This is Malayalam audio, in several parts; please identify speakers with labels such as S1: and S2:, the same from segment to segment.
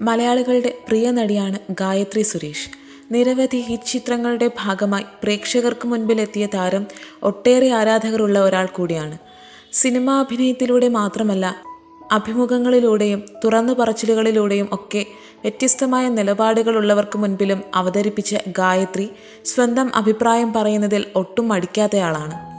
S1: മലയാളികളുടെ പ്രിയ നടിയാണ് ഗായത്രി സുരേഷ്. നിരവധി ഹിറ്റ് ചിത്രങ്ങളുടെ ഭാഗമായി പ്രേക്ഷകർക്ക് മുൻപിലെത്തിയ താരം ഒട്ടേറെ ആരാധകരുള്ള ഒരാൾ കൂടിയാണ്. സിനിമാ അഭിനയത്തിലൂടെ മാത്രമല്ല അഭിമുഖങ്ങളിലൂടെയും തുറന്നു പറച്ചിലുകളിലൂടെയും ഒക്കെ വ്യത്യസ്തമായ നിലപാടുകളുള്ളവർക്ക് മുൻപിലും അവതരിപ്പിച്ച ഗായത്രി സ്വന്തം അഭിപ്രായം പറയുന്നതിൽ ഒട്ടും മടിക്കാത്തയാളാണ്.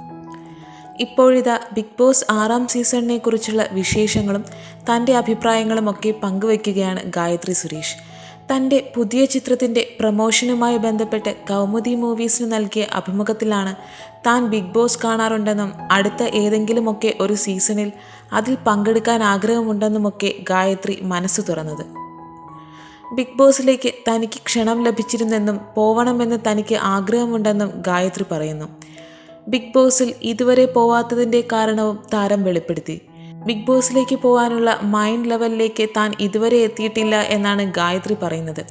S1: ഇപ്പോഴിതാ ബിഗ് ബോസ് ആറാം സീസണിനെ കുറിച്ചുള്ള വിശേഷങ്ങളും തന്റെ അഭിപ്രായങ്ങളും ഒക്കെ പങ്കുവയ്ക്കുകയാണ് ഗായത്രി സുരേഷ്. തന്റെ പുതിയ ചിത്രത്തിന്റെ പ്രമോഷനുമായി ബന്ധപ്പെട്ട് കൗമുദി മൂവീസിന് നൽകിയ അഭിമുഖത്തിലാണ് താൻ ബിഗ് ബോസ് കാണാറുണ്ടെന്നും അടുത്ത ഏതെങ്കിലുമൊക്കെ ഒരു സീസണിൽ അതിൽ പങ്കെടുക്കാൻ ആഗ്രഹമുണ്ടെന്നുമൊക്കെ ഗായത്രി മനസ്സ് തുറന്നത്. ബിഗ് ബോസിലേക്ക് തനിക്ക് ക്ഷണം ലഭിച്ചിരുന്നെന്നും പോവണമെന്ന് തനിക്ക് ആഗ്രഹമുണ്ടെന്നും ഗായത്രി പറയുന്നു. ബിഗ് ബോസിൽ ഇതുവരെ പോവാത്തതിന്റെ കാരണവും താരം വെളിപ്പെടുത്തി. ബിഗ് ബോസിലേക്ക് പോകാനുള്ള മൈൻഡ് ലെവലിലേക്ക് താൻ ഇതുവരെ എത്തിയിട്ടില്ല എന്നാണ് ഗായത്രി പറയുന്നത്.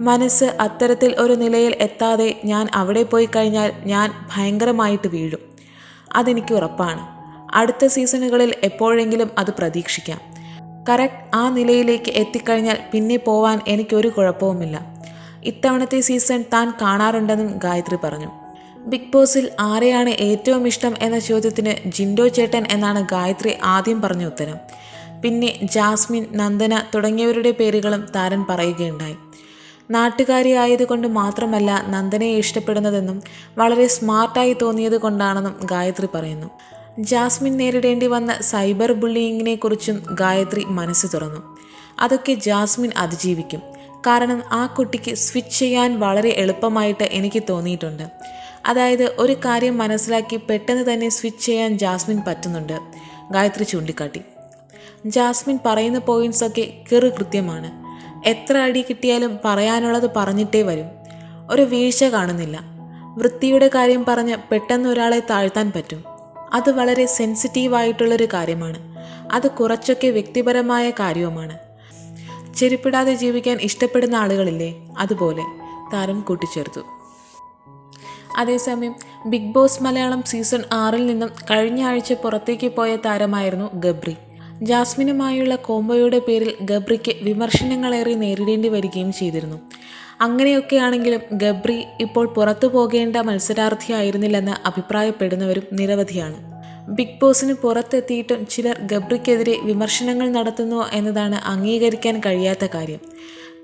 S1: മനസ്സ് അത്തരത്തിൽ ഒരു നിലയിൽ എത്താതെ ഞാൻ അവിടെ പോയി കഴിഞ്ഞാൽ ഞാൻ ഭയങ്കരമായിട്ട് വീഴും. അതെനിക്ക് ഉറപ്പാണ്. അടുത്ത സീസണുകളിൽ എപ്പോഴെങ്കിലും അത് പ്രതീക്ഷിക്കാം. കറക്റ്റ് ആ നിലയിലേക്ക് എത്തിക്കഴിഞ്ഞാൽ പിന്നെ പോവാൻ എനിക്കൊരു കുഴപ്പവുമില്ല. ഇത്തവണത്തെ സീസൺ താൻ കാണാറുണ്ടെന്നും ഗായത്രി പറഞ്ഞു. ബിഗ് ബോസിൽ ആരെയാണ് ഏറ്റവും ഇഷ്ടം എന്ന ചോദ്യത്തിന് ജിൻഡോ ചേട്ടൻ എന്നാണ് ഗായത്രി ആദ്യം പറഞ്ഞ ഉത്തരം. പിന്നെ ജാസ്മിൻ നന്ദന തുടങ്ങിയവരുടെ പേരുകളും താരൻ പറയുകയുണ്ടായി. നാട്ടുകാരി ആയതുകൊണ്ട് മാത്രമല്ല നന്ദനയെ ഇഷ്ടപ്പെടുന്നതെന്നും വളരെ സ്മാർട്ടായി തോന്നിയത് കൊണ്ടാണെന്നും ഗായത്രി പറയുന്നു. ജാസ്മിൻ നേരിടേണ്ടി വന്ന സൈബർ ബുള്ളിയിങ്ങിനെ കുറിച്ചും ഗായത്രി മനസ്സ് തുറന്നു. അതൊക്കെ ജാസ്മിൻ അതിജീവിക്കും. കാരണം ആ കുട്ടിക്ക് സ്വിച്ച് ചെയ്യാൻ വളരെ എളുപ്പമായിട്ട് എനിക്ക് തോന്നിയിട്ടുണ്ട്. അതായത് ഒരു കാര്യം മനസ്സിലാക്കി പെട്ടെന്ന് തന്നെ സ്വിച്ച് ചെയ്യാൻ ജാസ്മിൻ പറ്റുന്നുണ്ട്. ഗായത്രി ചൂണ്ടിക്കാട്ടി. ജാസ്മിൻ പറയുന്ന പോയിന്റ്സ് ഒക്കെ കെറു കൃത്യമാണ്. എത്ര അടി കിട്ടിയാലും പറയാനുള്ളത് പറഞ്ഞിട്ടേ വരും. ഒരു വീഴ്ച കാണുന്നില്ല. വൃത്തിയുടെ കാര്യം പറഞ്ഞ് പെട്ടെന്ന് ഒരാളെ താഴ്ത്താൻ പറ്റും. അത് വളരെ സെൻസിറ്റീവായിട്ടുള്ളൊരു കാര്യമാണ്. അത് കുറച്ചൊക്കെ വ്യക്തിപരമായ കാര്യവുമാണ്. ചെരുപ്പിടാതെ ജീവിക്കാൻ ഇഷ്ടപ്പെടുന്ന ആളുകളില്ലേ? അതുപോലെ. താരം കൂട്ടിച്ചേർത്തു. അതേസമയം ബിഗ് ബോസ് മലയാളം സീസൺ ആറിൽ നിന്നും കഴിഞ്ഞ ആഴ്ച പുറത്തേക്ക് പോയ താരമായിരുന്നു ഗബ്രി. ജാസ്മിനുമായുള്ള കോംബോയുടെ പേരിൽ ഗബ്രിക്ക് വിമർശനങ്ങളേറെ നേരിടേണ്ടി വരികയും ചെയ്തിരുന്നു. അങ്ങനെയൊക്കെയാണെങ്കിലും ഗബ്രി ഇപ്പോൾ പുറത്തു പോകേണ്ട മത്സരാർത്ഥിയായിരുന്നില്ലെന്ന് അഭിപ്രായപ്പെടുന്നവരും നിരവധിയാണ്. ബിഗ് ബോസിന് പുറത്തെത്തിയിട്ടും ചിലർ ഗബ്രിക്കെതിരെ വിമർശനങ്ങൾ നടത്തുന്നു എന്നതാണ് അംഗീകരിക്കാൻ കഴിയാത്ത കാര്യം.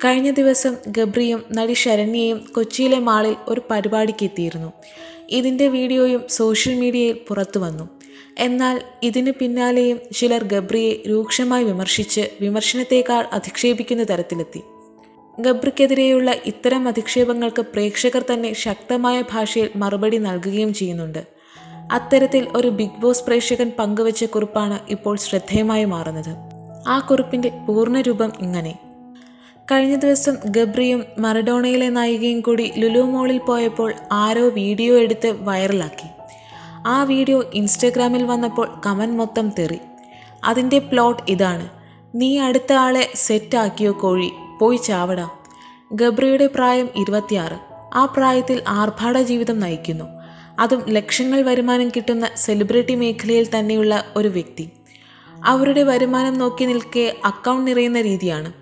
S1: കഴിഞ്ഞ ദിവസം ഗബ്രിയും നടി ശരണ്യയും കൊച്ചിയിലെ മാളിൽ ഒരു പരിപാടിക്ക് എത്തിയിരുന്നു. ഇതിന്റെ വീഡിയോയും സോഷ്യൽ മീഡിയയിൽ പുറത്തു വന്നു. എന്നാൽ ഇതിന് പിന്നാലെയും ചിലർ ഗബ്രിയെ രൂക്ഷമായി വിമർശിച്ച് വിമർശനത്തേക്കാൾ അധിക്ഷേപിക്കുന്ന തരത്തിലെത്തി. ഗബ്രിക്കെതിരെയുള്ള ഇത്തരം അധിക്ഷേപങ്ങൾക്ക് പ്രേക്ഷകർ തന്നെ ശക്തമായ ഭാഷയിൽ മറുപടി നൽകുകയും ചെയ്യുന്നുണ്ട്. അത്തരത്തിൽ ഒരു ബിഗ് ബോസ് പ്രേക്ഷകൻ പങ്കുവച്ച കുറിപ്പാണ് ഇപ്പോൾ ശ്രദ്ധേയമായി മാറുന്നത്. ആ കുറിപ്പിന്റെ പൂർണരൂപം ഇങ്ങനെ. കഴിഞ്ഞ ദിവസം ഗബ്രിയും മറഡോണയിലെ നായികയും കൂടി ലുലു മോളിൽ പോയപ്പോൾ ആരോ വീഡിയോ എടുത്ത് വൈറലാക്കി. ആ വീഡിയോ ഇൻസ്റ്റഗ്രാമിൽ വന്നപ്പോൾ കമൻ മൊത്തം തെറി. അതിന്റെ പ്ലോട്ട് ഇതാണ്. നീ അടുത്ത ആളെ സെറ്റാക്കിയോ കോഴി? പോയി ചാവടാ. ഗബ്രിയുടെ പ്രായം ഇരുപത്തിയാറ്. ആ പ്രായത്തിൽ ആർഭാട ജീവിതം നയിക്കുന്നു. അതും ലക്ഷങ്ങൾ വരുമാനം കിട്ടുന്ന സെലിബ്രിറ്റി മേഖലയിൽ തന്നെയുള്ള ഒരു വ്യക്തി. അവരുടെ വരുമാനം നോക്കി നിൽക്കെ അക്കൗണ്ട് നിറയുന്ന രീതിയാണ്.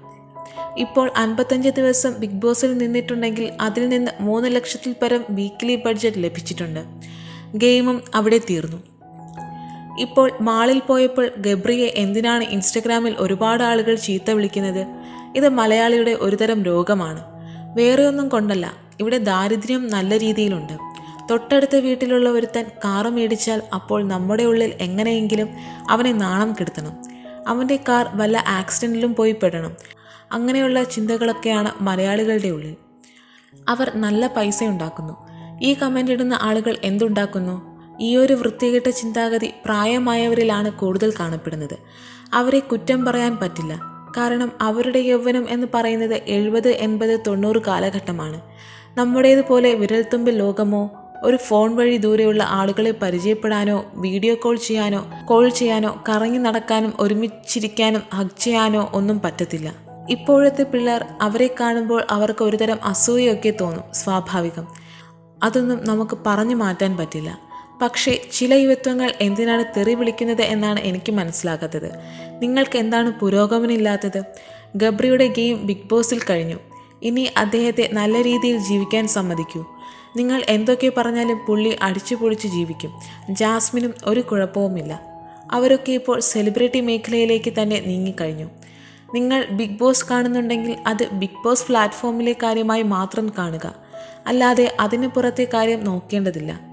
S1: ഇപ്പോൾ അൻപത്തഞ്ച് ദിവസം ബിഗ് ബോസിൽ നിന്നിട്ടുണ്ടെങ്കിൽ അതിൽ നിന്ന് മൂന്ന് ലക്ഷത്തിൽ പരം വീക്ക്ലി ബഡ്ജറ്റ് ലഭിച്ചിട്ടുണ്ട്. ഗെയിമും അവിടെ തീർന്നു. ഇപ്പോൾ മാളിൽ പോയപ്പോൾ ഗബ്രിയെ എന്തിനാണ് ഇൻസ്റ്റഗ്രാമിൽ ഒരുപാട് ആളുകൾ ചീത്ത വിളിക്കുന്നത്? ഇത് മലയാളിയുടെ ഒരുതരം രോഗമാണ്. വേറെയൊന്നും കൊണ്ടല്ല ഇവിടെ ദാരിദ്ര്യം നല്ല രീതിയിലുണ്ട്. തൊട്ടടുത്ത വീട്ടിലുള്ള ഒരുത്തൻ കാറ് മേടിച്ചാൽ അപ്പോൾ നമ്മുടെ ഉള്ളിൽ എങ്ങനെയെങ്കിലും അവനെ നാണം കെടുത്തണം. അവന്റെ കാർ വല്ല ആക്സിഡന്റിലും പോയി പെടണം. അങ്ങനെയുള്ള ചിന്തകളൊക്കെയാണ് മലയാളികളുടെ ഉള്ളിൽ. അവർ നല്ല പൈസ ഉണ്ടാക്കുന്നു ഈ കമന്റ് ഇടുന്ന ആളുകൾ എന്തുണ്ടാക്കുന്നു? ഈ ഒരു വൃത്തികെട്ട ചിന്താഗതി പ്രായമായവരിലാണ് കൂടുതൽ കാണപ്പെടുന്നത്. അവരെ കുറ്റം പറയാൻ പറ്റില്ല. കാരണം അവരുടെ യൗവനം എന്ന് പറയുന്നത് എഴുപത് എൺപത് തൊണ്ണൂറ് കാലഘട്ടമാണ്. നമ്മുടേതുപോലെ വിരൽത്തുമ്പിൽ ലോകമോ ഒരു ഫോൺ വഴി ദൂരെയുള്ള ആളുകളെ പരിചയപ്പെടാനോ വീഡിയോ കോൾ ചെയ്യാനോ കോൾ ചെയ്യാനോ കറങ്ങി നടക്കാനും ഒരുമിച്ചിരിക്കാനും ഹഗ് ചെയ്യാനോ ഒന്നും പറ്റത്തില്ല. ഇപ്പോഴത്തെ പിള്ളേർ അവരെ കാണുമ്പോൾ അവർക്ക് ഒരുതരം അസൂയൊക്കെ തോന്നും സ്വാഭാവികം. അതൊന്നും നമുക്ക് പറഞ്ഞു മാറ്റാൻ പറ്റില്ല. പക്ഷേ ചില യുവത്വങ്ങൾ എന്തിനാണ് തെറി വിളിക്കുന്നത് എന്നാണ് എനിക്ക് മനസ്സിലാകാത്തത്. നിങ്ങൾക്ക് എന്താണ് പുരോഗമനമില്ലാത്തത്? ഗബ്രിയുടെ ഗെയിം ബിഗ് ബോസിൽ കഴിഞ്ഞു. ഇനി അദ്ദേഹത്തെ നല്ല രീതിയിൽ ജീവിക്കാൻ സമ്മതിക്കൂ. നിങ്ങൾ എന്തൊക്കെ പറഞ്ഞാലും പുള്ളി അടിച്ചു പൊളിച്ച് ജീവിക്കും. ജാസ്മിനും ഒരു കുഴപ്പവുമില്ല. അവരൊക്കെ ഇപ്പോൾ സെലിബ്രിറ്റി മേഖലയിലേക്ക് തന്നെ നീങ്ങിക്കഴിഞ്ഞു. നിങ്ങൾ ബിഗ് ബോസ് കാണുന്നുണ്ടെങ്കിൽ അത് ബിഗ് ബോസ് പ്ലാറ്റ്ഫോമിലെ കാര്യമായി മാത്രം കാണുക. അല്ലാതെ അതിന് പുറത്തെ കാര്യം നോക്കേണ്ടതില്ല.